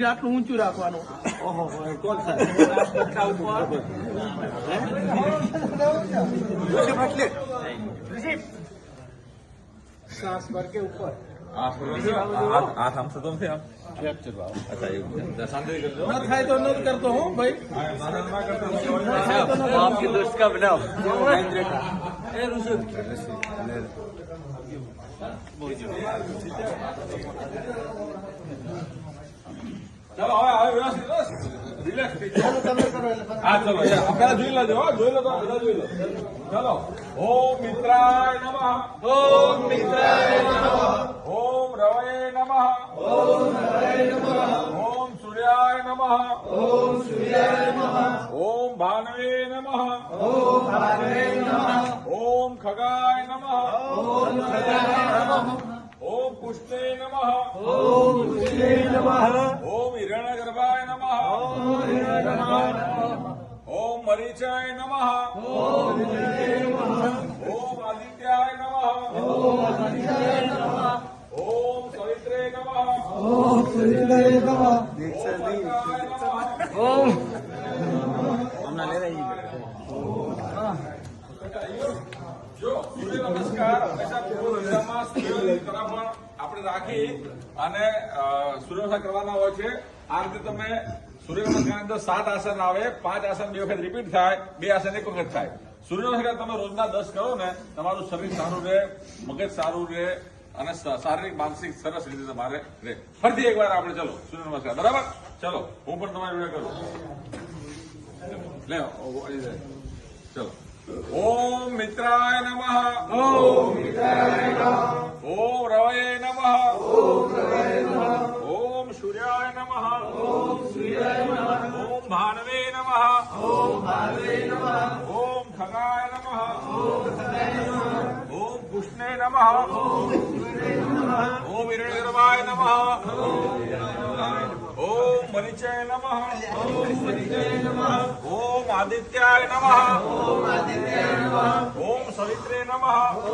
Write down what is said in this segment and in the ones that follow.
શરીર આટલું ઊંચું રાખવાનું ઓહો કોણ સાહેબ શ્વાસ પર કે ઉપર હાથ આમ સદમ છે આમ અચ્છા એવું છે શાંતિ કરજો ન થાય તો નથી કરતો હું ભાઈ आपकी दोस्त का बनाओ ચાલો હવે હવે વ્યવસ્થિત બસ રિલેક્સ થઈ જાઓ હા ચલો યાર આ પહેલા જોઈ લેજો હો જોઈ લો તો બધા જોઈ લો ચાલો ઓમ મિત્રાય નમઃ ઓમ મિત્રાય નમઃ ઓમ રવયે નમઃ ઓમ રવયે નમઃ ઓમ સૂર્યાય નમઃ ઓમ સૂર્યાય નમઃ ઓમ ભાનવે નમઃ ઓમ ભાનવે નમઃ ઓમ ખગાય નમઃ ઓમ ખગાય નમઃ ઓમ પુષ્ટે નમઃ ઓમ પુષ્ટે નમઃ ઓમ હિરણ્યગર્ભાય નમઃ ઓમ હિરણ્યગર્ભાય નમઃ ઓમ મરીચાય નમઃ અને સૂર્યનમસ્કાર કરવાના હોય છે. આ રીતે તમે સૂર્ય નમસ્કાર અંદર સાત આસન આવે, પાંચ આસન બે વખત રિપીટ થાય, બે આસન એક વખત થાય. સૂર્ય નમસ્કાર તમે રોજના દસ કરો ને, તમારું શરીર સારું રહે, મગજ સારું રહે, અને શારીરિક, માનસિક સરસ રીતે તમારે રહે. ફરીથી એકવાર આપણે ચલો સૂર્ય નમસ્કાર બરાબર? ચલો, હું પણ તમારી જોડે કરું. લે. ચલો. ઓમ મિત્રાય નમઃ ઓમ મિત્રાય નમઃ ઓમ રવયે નમઃ ઓમ રવયે નમઃ ઓમ સૂર્યાય નમઃ ઓમ સૂર્યાય નમઃ ઓમ ભાનવે નમઃ ઓમ ભાનવે નમઃ ઓમ ખગાય નમઃ ઓમ ખગાય નમઃ ઓમ કૃષ્ણે નમઃ ઓમ નમઃ ઓમ સવિત્રે નમઃ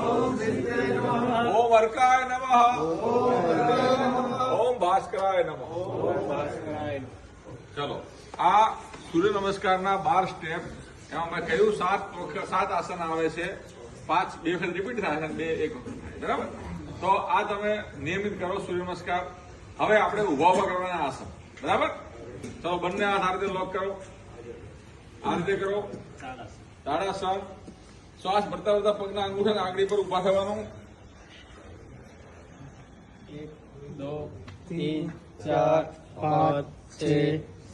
ઓમ સવિત્રે નમઃ ઓમ અર્કાય નમઃ ઓમ અર્કાય નમઃ ઓમ ભાસ્કરાય નમઃ ઓમ ભાસ્કરાય ચલો આ સૂર્ય નમસ્કારના બાર સ્ટેપ એમાં મેં કહ્યું સાત સાત આસન આવે છે પાંચ બે વખત રિપીટ થાય બે એક વખત બરાબર તો આ તમે નિયમિત કરો સૂર્ય નમસ્કાર. હવે આપણે ઊભા ઊભા કરવાના આસન. બરાબર? ચલો બંને હાથ આ રીતે લોક કરો. આ રીતે કરો. તાડાસન શ્વાસ ભરતા ભરતા પગના અંગૂઠા આંગળી પર ઊભા થવાનું. તીન ચાર પાંચ છ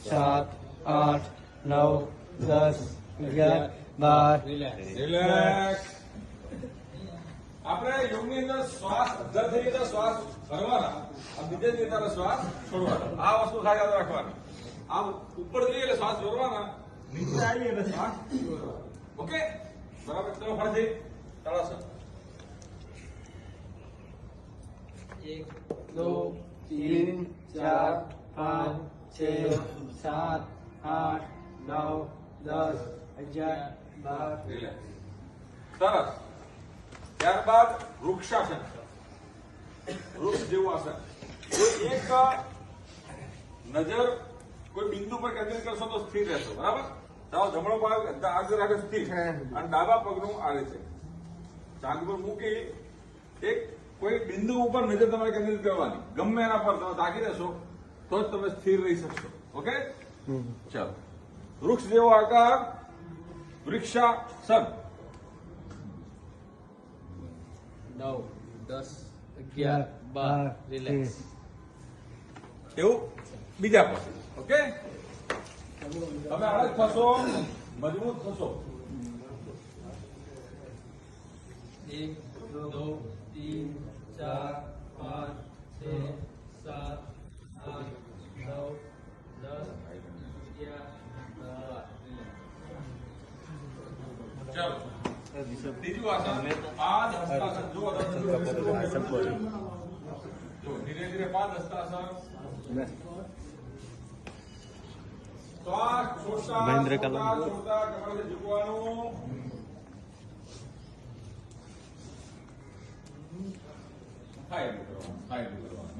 સાત આઠ નવ દસ અગિયાર બાર. રિલેક્સ આપણે યોગની અંદર શ્વાસ અધર થઈ તો શ્વાસ ભરવાના બીજે ની શ્વાસ છોડવાનો. આ વસ્તુ થાય યાદ રાખવાની. આમ ઉપર જઈએ એટલે શ્વાસ જોડવાના નીચે આવીએ એટલે શ્વાસ ઓકે? બરાબર ચલો ફરીથી. તળાશો. એક દો તીન ચાર પાંચ છ સાત આઠ નવ દસ અગિયાર બાર. સરસ ત્યારબાદ વૃક્ષાસન. વૃક્ષ જેવું આસન કોઈ એક નજર કોઈ બિંદુ પર કેન્દ્રિત કરશો તો સ્થિર રહેશો. બરાબર? ચાલો જમણો પગ આગળ આગળ સ્થિર. અને ડાબા પગનું આવે છે. ચાંદ પર મૂકી એક કોઈ બિંદુ ઉપર નજર તમારે કેન્દ્રિત કરવાની. ગમે એના પર તમે તાકી રહેશો તો જ તમે સ્થિર રહી શકશો. ઓકે? ચાલો. વૃક્ષ જેવો આકાર વૃક્ષાસન. નવ દસ અગિયાર બાર રિલેક્સ એવું બીજા પાસે ઓકે તમે આળસ થશો. મજબૂત થશો. એક નવ તીન ચાર પાંચ છ સાત આઠ નવ દસ અગિયાર બાર. ચાલો. ત્રીજું આસન પાંચ હસ્તાસન જો ધીરે ધીરે પાંચ હસ્તાસન મહેન્દ્ર કલમ. કમરથી થાય કરવાનું થાય કરવાનું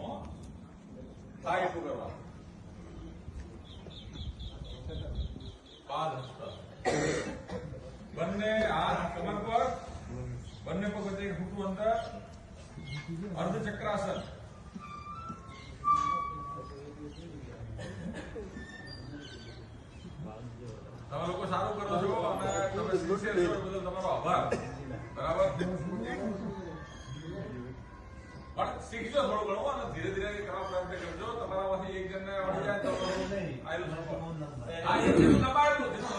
થાય બંને હાથ કમર પર બંને પગ વચ્ચે એક ફૂટું અંતર અર્ધ ચક્રાસન તમે લોકો સારું કરો છો અને તમે સિન્સિયર છો એ બદલ તમારો આભાર બરાબર પણ શીખજો થોડું ઘણું અને ધીરે ધીરે કરવા પ્રયત્ન કરજો તમારામાંથી એક જણને આવડી જાય તો આયલું સમજો. હા, એ જેટલું દબાયેલું, જેટલું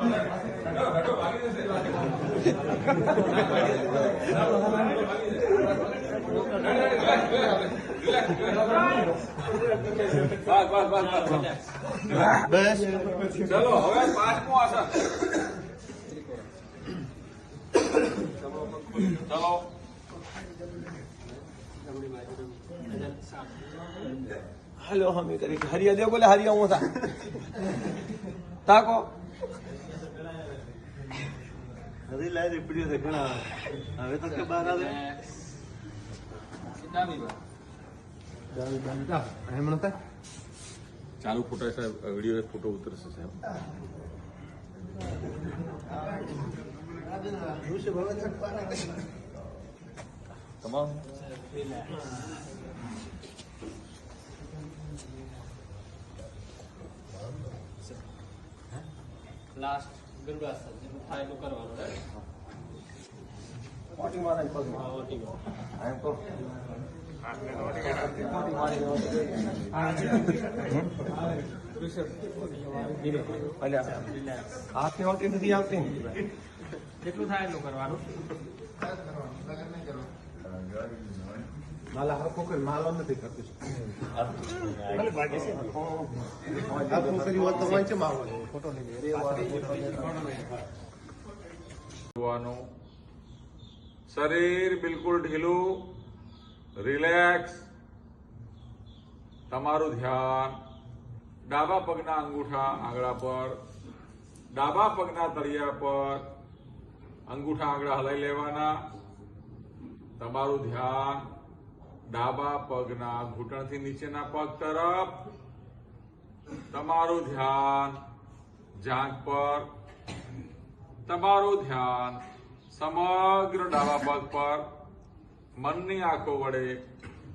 દબાયેલું. બેઠો, બેઠો, ભાગી જશે. ભાગી જશે. Relax, relax. બસ, બસ, બસ, બસ. ચલો હવે પાંચમું આસન ચલો હલો હમી કરી હરિયા દે બોલે હરિયા હું થા તાકો હજી લાઈ રીપડીઓ છે ઘણા હવે તો કે બહાર આવે ડાબી બાજુ ચાલુ ફોટો સાહેબ. વીડિયો ફોટો ઉતરશે સાહેબ. તમામ લાસ્ટ ગરુડાસન જેટલું થાય એટલું કરવાનું right? મોટી મારા પગ હા, ઓટી ગયો. એમ તો અલ્યા હાથની આવતી નથી આવતી કેટલું થાય એટલું કરવાનું માલા હરખો કરી માલો નથી કરતું હરખું કરી હોત તો વાંચે માવો ફોટો લઈ જોવાનું શરીર બિલકુલ ઢીલું રિલેક્સ તમારું ધ્યાન, ડાબા પગના અંગૂઠા આંગળા પર, ડાબા પગના તળિયા પર, અંગૂઠા આંગળા હલાઈ લેવાના, તમારું ધ્યાન ડાબા પગના ઘૂંટણથી નીચેના પગ તરફ, તમારું ધ્યાન જાંઘ પર, તમારું ધ્યાન સમગ્ર ડાબા પગ પર મનની આંખો વડે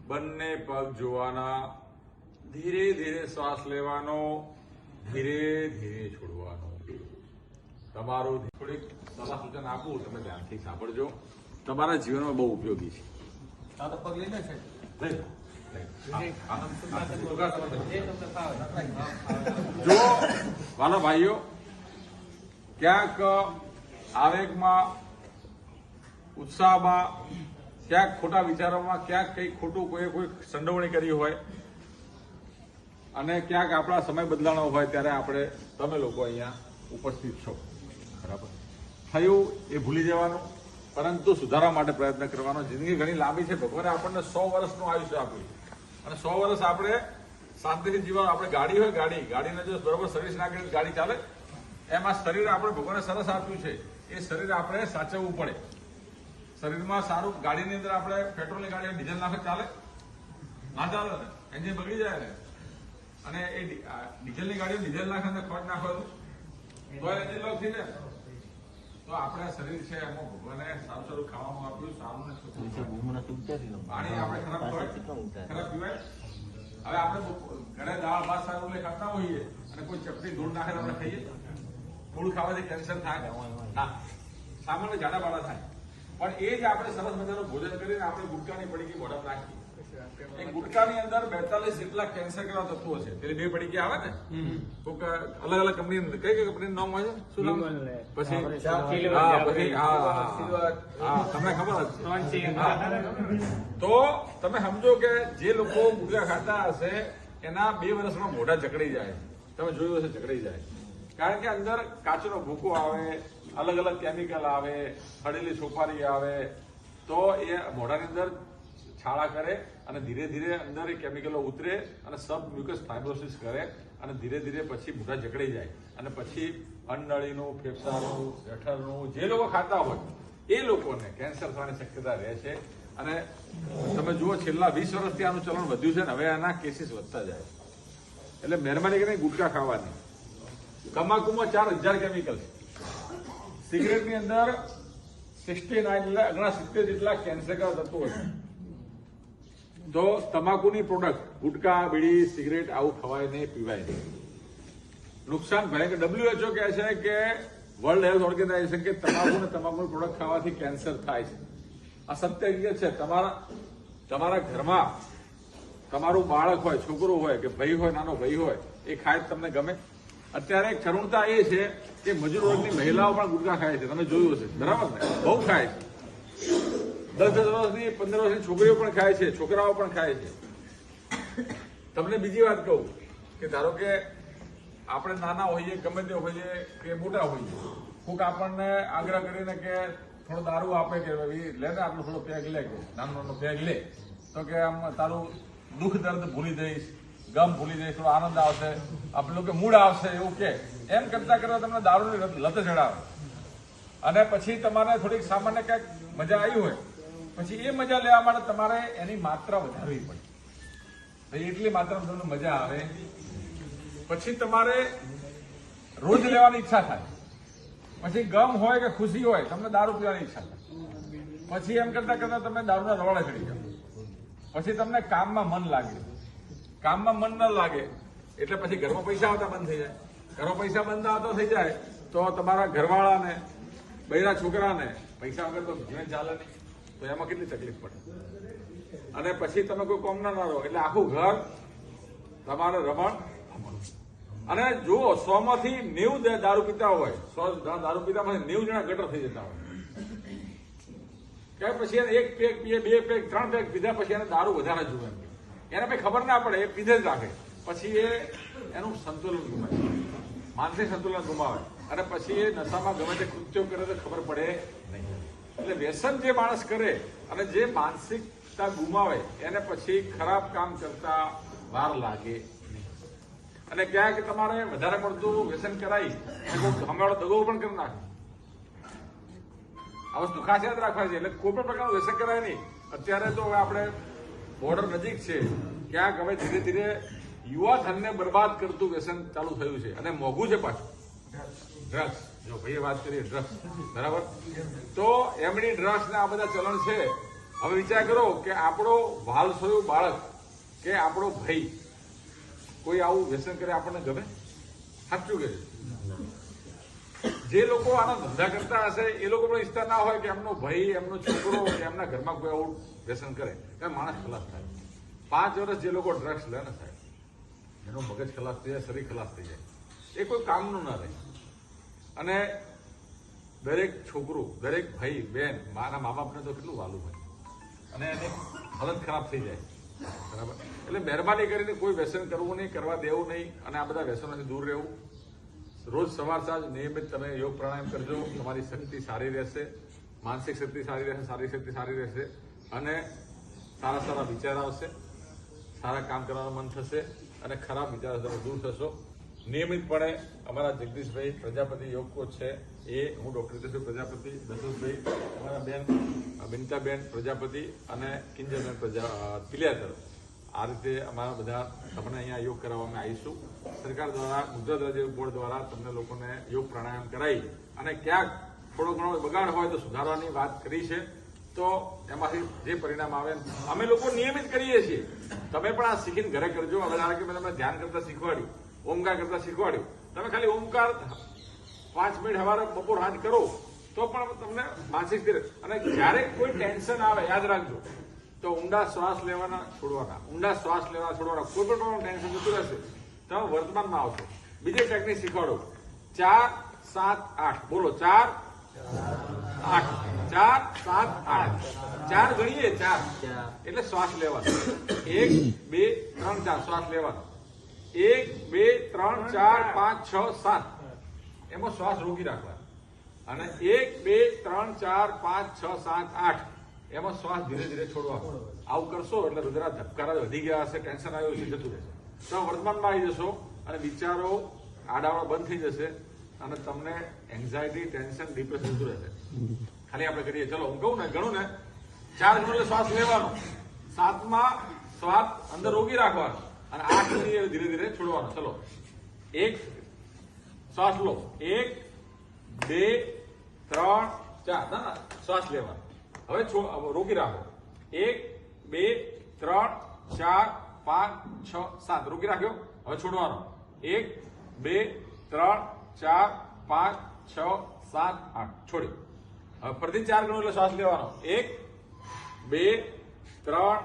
બંને પગ જોવાના ધીરે ધીરે શ્વાસ લેવાનો ધીરે ધીરે છોડવાનો. તમારું થોડીક સલાહ સૂચન આપું તમે ધ્યાનથી સાંભળજો. તમારા જીવનમાં બહુ ઉપયોગી છે. પગ લઈ લે. છે. જો વાલા ભાઈઓ ક્યાંક આવેગમાં ઉત્સાહમાં, ક્યાંક ખોટા વિચારોમાં, ક્યાંક કંઈક ખોટું કોઈ કોઈ સંડોવણી કરી હોય અને ક્યાંક આપણા સમય બદલાણો હોય ત્યારે આપણે તમે લોકો અહીંયા ઉપસ્થિત છો. બરાબર? થયું એ ભૂલી જવાનું, પરંતુ સુધારવા માટે પ્રયત્ન કરવાનો. જિંદગી ઘણી લાંબી છે. ભગવાને આપણને સો વર્ષનું આયુષ્ય આપ્યું. અને સો વર્ષ આપણે શાંતિથી જીવન આપણે ગાડી હોય ગાડી. ગાડીને જો બરોબર સર્વિસ ના ગાડી ચાલે, એમાં શરીર આપણે ભગવાને સરસ આપ્યું છે. એ શરીર આપણે સાચવવું પડે. શરીરમાં સારું ગાડીની અંદર આપણે પેટ્રોલની ગાડી ડીઝલ નાખે ચાલે. ના ચાલે ને? એન્જિન બગડી જાય ને? અને એ ડીઝલની ગાડી ડીઝલ નાખે ને ખોટ નાખો તો? એન્જિન લોક થઈ જાય. તો આપણે શરીર છે એમાં ભગવાને સારું સારું ખાવાનું આપ્યું સારું ને પાણી આપણે ખરાબ ખરાબ પીવાય? હવે આપણે ઘરે દાળ ભાત સારું રોટલી ખાતા હોઈએ અને કોઈ ચપટી ધૂળ નાખે આપણે ખાઈએ? ધૂળ ખાવાથી કેન્સર થાય. ના સામાન્ય જાડા બાળા થાય. પણ એ જ આપણે સરસ મજાનું ભોજન કરીને આપણે ગુટકાની પડીકી મોઢામાં નાખીએ. એ ગુટકાની અંદર બેતાલીસ જેટલા કેન્સર કેવા તત્વો છે? પેલી બે પડીકી આવે ને? કોઈક અલગ અલગ કંપની કઈ કઈ કંપની નામ હોય છે? શું નામ? પછી હા પછી હા હા, હા તમને ખબર તો તમે સમજો કે જે લોકો ગુટકા ખાતા હશે એના બે વર્ષમાં મોઢા જકડી જાય. તમે જોયું હશે જકડી જાય. કારણ કે અંદર કાચનો ભૂકો આવે અલગ અલગ કેમિકલ આવે સડેલી સુપારી આવે, તો એ મોઢાની અંદર છાળા કરે અને ધીરે ધીરે અંદર એ કેમિકલો ઉતરે અને સબ મ્યુકસ ફાઇબ્રોસિસ કરે અને ધીરે ધીરે પછી મોઢા જકડી જાય. અને પછી અન્નળીનું, ફેફસાનું, જઠરનું જે લોકો ખાતા હોય, એ લોકોને કેન્સર થવાની શક્યતા રહે છે. અને તમે જુઓ છેલ્લા વીસ વર્ષથી આનું ચલણ વધ્યું છે ને, હવે આના કેસીસ વધતા જાય એટલે મહેરબાની કરીને ગુટકા ખાવાની. તમાકુમાં ચાર હજાર કેમિકલ છે. સિગરેટની અંદર સિક્સટી નાઇન અગણા સિત્તેર જેટલા કેન્સર તત્વો છે. તો તમાકુની પ્રોડક્ટ ગુટકા, બીડી, સિગરેટ આવું ખવાય નહીં, પીવાય નહીં. નુકસાન ભયંકર. ડબ્લ્યુએચઓ કહે છે કે વર્લ્ડ હેલ્થ ઓર્ગેનાઇઝેશન કે તમાકુ અને તમાકુની પ્રોડક્ટ ખાવાથી કેન્સર થાય છે. આ સત્ય હકીકત છે. તમારા તમારા ઘરમાં તમારું બાળક હોય, છોકરો હોય કે ભાઈ હોય, નાનો ભાઈ હોય, એ ખાય તમને ગમે. અત્યારે કરુણતા એ છે કે મજૂર વર્ગની મહિલાઓ પણ ગુટકા ખાય છે. તમે જોયું હશે. બરાબર ને? બહુ ખાય છે. દસ દસ વર્ષની પંદર વર્ષની છોકરીઓ પણ ખાય છે, છોકરાઓ પણ ખાય છે. તમને બીજી વાત કહું કે ધારો કે આપણે નાના હોઈએ, ગમે તે હોઈએ કે મોટા હોઈએ, કોક આપણને આગ્રહ કરીને કે થોડો દારૂ આપે કે ભાઈ લે ને આટલો થોડો પેગ લે. કે નાનો નાનો પેગ લે. તો કે આમ તારું દુઃખ દર્દ ભૂલી જઈશ. ગમ ભૂલી જઈશ થોડો આનંદ આવશે, આપણું કે મૂડ આવશે, એવું કે. એમ કરતા કરતા તમને દારૂની લત ચડાવે અને પછી તમારે થોડીક સામાન્ય ક્યાંક મજા આવી હોય, પછી એ મજા લેવા માટે તમારે એની માત્રા વધારવી પડે. એટલી માત્રામાં તમને મજા આવે. પછી તમારે રોજ લેવાની ઈચ્છા થાય. પછી ગમ હોય કે ખુશી હોય, તમને દારૂ પીવાની ઈચ્છા થાય. પછી એમ કરતા કરતા તમે દારૂના રવાડે ચડી જાઓ. પછી તમને કામમાં મન લાગે. કામમાં મન ન લાગે, એટલે પછી ઘરમાં પૈસા આવતા બંધ થઈ જાય. ઘરમાં પૈસા બંધ આવતા થઈ જાય, તો તમારા ઘરવાળાને, બૈરા છોકરાને પૈસા વગર તો જીવન ચાલે નહીં, તો એમાં કેટલી તકલીફ પડે? અને પછી તમે કોઈ કોમ ના રહો, એટલે આખું ઘર તમારે રમણ અને જુઓ સો માંથી નેવું દારૂ પીતા હોય, સો દારૂ પીતા માંથી નેવું જણા ગટર થઈ જતા હોય. કે પછી એને એક પેક બે પેક, ત્રણ પેક પીધા પછી એને દારૂ વધારે એમ. એને ભાઈ ખબર ના પડે, એ પીધે જ રાખે. પછી એ એનું સંતુલન ગુમાવે. માનસિક સંતુલન ગુમાવે. અને પછી એ નશામાં ગમે તે કૃત્યો કરે તો ખબર પડે નહીં. એટલે વ્યસન જે માણસ કરે અને જે માનસિકતા ગુમાવે, એને પછી ખરાબ કામ કરતા વાર લાગે. અને ક્યાંક તમારે વધારે પડતું વ્યસન કરાવી હમણાં દગો પણ કરી નાખે. આ વસ્તુ ખાસ યાદ રાખવા છે. એટલે કોઈ પણ પ્રકારનું વ્યસન કરાય નહીં. અત્યારે તો આપણે બોર્ડર નજીક છે. ક્યાંક હવે ધીરે ધીરે યુવા ધનને બરબાદ કરતું વ્યસન ચાલુ થયું છે. અને મોંઘું છે પાછું. ડ્રગ્સ જો ભાઈએ વાત કરીએ ડ્રગ્સ બરાબર? તો એમની ડ્રગ્સ આ બધા ચલણ છે. હવે વિચાર કરો કે આપણો વાલસોયું બાળક કે આપણો ભાઈ કોઈ આવું વ્યસન કરે આપણને ગમે? સાચું કે જે લોકો આના ધંધા કરતા હશે, એ લોકો પણ ઈચ્છતા ના હોય કે એમનો ભાઈ, એમનો છોકરો કે એમના ઘરમાં કોઈ આવું વ્યસન કરે. કારણ માણસ ખલાસ થાય. પાંચ વર્ષ જે લોકો ડ્રગ્સ લે ને સાહેબ, એનો મગજ ખલાસ થઈ જાય, શરીર ખલાસ થઈ જાય. એ કોઈ કામનું ના રહે. અને દરેક છોકરું, દરેક ભાઈ, બેન મારા મા બાપને તો કેટલું વાલું હોય. અને એની હાલત ખરાબ થઈ જાય. બરાબર? એટલે મહેરબાની કરીને કોઈ વ્યસન કરવું નહીં, કરવા દેવું નહીં, અને આ બધા વ્યસનોથી દૂર રહેવું. રોજ સવાર સાંજ નિયમિત તમે યોગ પ્રાણાયામ કરજો. તમારી શક્તિ સારી રહેશે, માનસિક શક્તિ સારી રહેશે, શારીરિક શક્તિ સારી રહેશે અને સારા સારા વિચાર આવશે, સારા કામ કરવાનું મન થશે અને ખરાબ વિચારો તમે દૂર થશો. નિયમિતપણે અમારા જગદીશભાઈ પ્રજાપતિ યોગ કોચ છે. એ હું ડોક્ટર જસુ પ્રજાપતિ દશરથભાઈ અમારા બેન બિનતાબેન પ્રજાપતિ અને કિંજલબેન પ્રજા પિલિયાતર આ રીતે અમારા બધા તમને અહીંયા યોગ કરાવવામાં આવીશું. સરકાર દ્વારા ગુજરાત રાજ્ય બોર્ડ દ્વારા તમને લોકોને યોગ પ્રાણાયામ કરાવી અને ક્યાંક થોડો ઘણો બગાડ હોય તો સુધારવાની વાત કરી છે. તો એમાંથી જે પરિણામ આવે, અમે લોકો નિયમિત કરીએ છીએ. તમે પણ આ શીખીને ઘરે કરજો. હવે ધારો કે મેં તમને ધ્યાન કરતા શીખવાડ્યું, ઓમકાર કરતા શીખવાડ્યું. તમે ખાલી ઓમકાર પાંચ મિનિટ હવારે બપોર હાથ કરો, તો પણ તમને માનસિક અને જ્યારે કોઈ ટેન્શન આવે, યાદ રાખજો તો ઊંડા શ્વાસ લેવાના છોડવાના. ઊંડા શ્વાસ લેવાના છોડવાના. કોઈ પણ પ્રકારનું ટેન્શન જતું રહેશે, તમે વર્તમાનમાં આવશો. બીજી ટેકનિક શીખવાડો. ચાર, સાત, આઠ. બોલો, ચાર, આઠ. ચાર, સાત, આઠ. ચાર ગણીએ, ચાર. એટલે શ્વાસ લેવાનો. એક, બે, ત્રણ, ચાર. શ્વાસ લેવાનો. એક, બે, ત્રણ, ચાર, પાંચ, છ, સાત. એમાં શ્વાસ રોકી રાખવાનો. અને એક, બે, ત્રણ, ચાર, પાંચ, છ, સાત, આઠ. એમાં શ્વાસ ધીરે ધીરે છોડવાનો આવું કરશો એટલે રુદ્રા ધબકારા વધી ગયા હશે, ટેન્શન આવ્યું છે જતું રહેશે. તો વર્તમાનમાં આવી જશો અને વિચારો આડાવડા બંધ થઈ જશે અને તમને એન્ઝાયટી ટેન્શન ડિપ્રેશન જતું રહેશે. ખાલી આપણે કરીએ. ચલો, હું કહું ને, ગણું ને? ચાર ગણું શ્વાસ લેવાનો. સાતમાં શ્વાસ અંદર રોકી રાખવાનો અને આઠ ગણી ધીરે ધીરે છોડવાનો. ચલો, એક, શ્વાસ લો. એક, બે, ત્રણ, ચાર. ના શ્વાસ લેવા હવે રોકી રાખો. એક, બે, ત્રણ, ચાર, પાંચ, છ, સાત. રોકી રાખ્યો? હવે છોડવાનો. એક, બે, ત્રણ, ચાર, પાંચ, છ, સાત, આઠ. છોડી. હવે ફરીથી ચાર ગણો એટલે શ્વાસ લેવાનો. એક, બે, ત્રણ,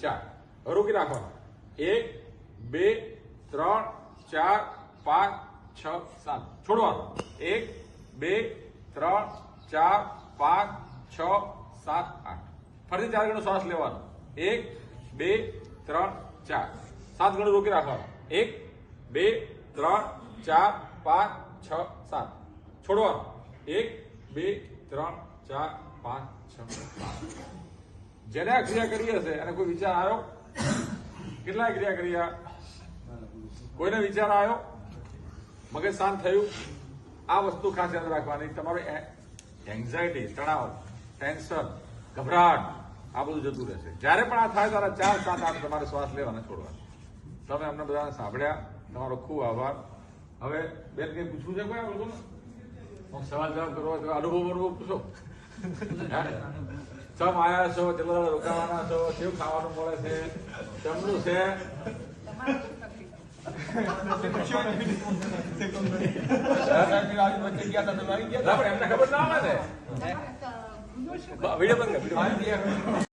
ચાર. રોકી રાખવાનો. એક, બે, ત્રણ, ચાર, પાંચ, છ, સાત. છોડવાનો. એક, બે, ત્રણ, ચાર, પાંચ, છ સાત, આઠ. ફરીથી ચાર ગણો શ્વાસ લેવાનો. એક, બે, ત્રણ, ચાર. સાત ગણો રોકી રાખવાનો. એક, બે, ત્રણ, ચાર, પાંચ, છ, સાત. છોડવાનો. એક, બે, ત્રણ, ચાર, પાંચ, છ જેને આ ક્રિયા કરી હશે અને કોઈ વિચાર આવ્યો? કેટલા ક્રિયા કર્યા કોઈને વિચાર આવ્યો? મગજ શાંત થયું? આ વસ્તુ ખાસ યાદ રાખવાની. તમારો એન્ઝાયટી તણાવ. ટેન્શન ગભરાટ આ બધું જતું રહેશે. જ્યારે પણ આ થાય ત્યારે ચાર સાત આઠ તમારે શ્વાસ લેવાના છોડવાના. તમે અમને બધાને સાંભળ્યા તમારો ખૂબ આભાર. હવે બેન કઈ પૂછવું છે કોઈ આ? હું સવાલ જવાબ કરવા અનુભવ અનુભવ પૂછો. તમ આયા છો ચલો રોકાવાના છો કેવું ખાવાનું મળે છે ચમડું છે? એમને ખબર ના આવે ને વીડિયો બંધ વીડિયો.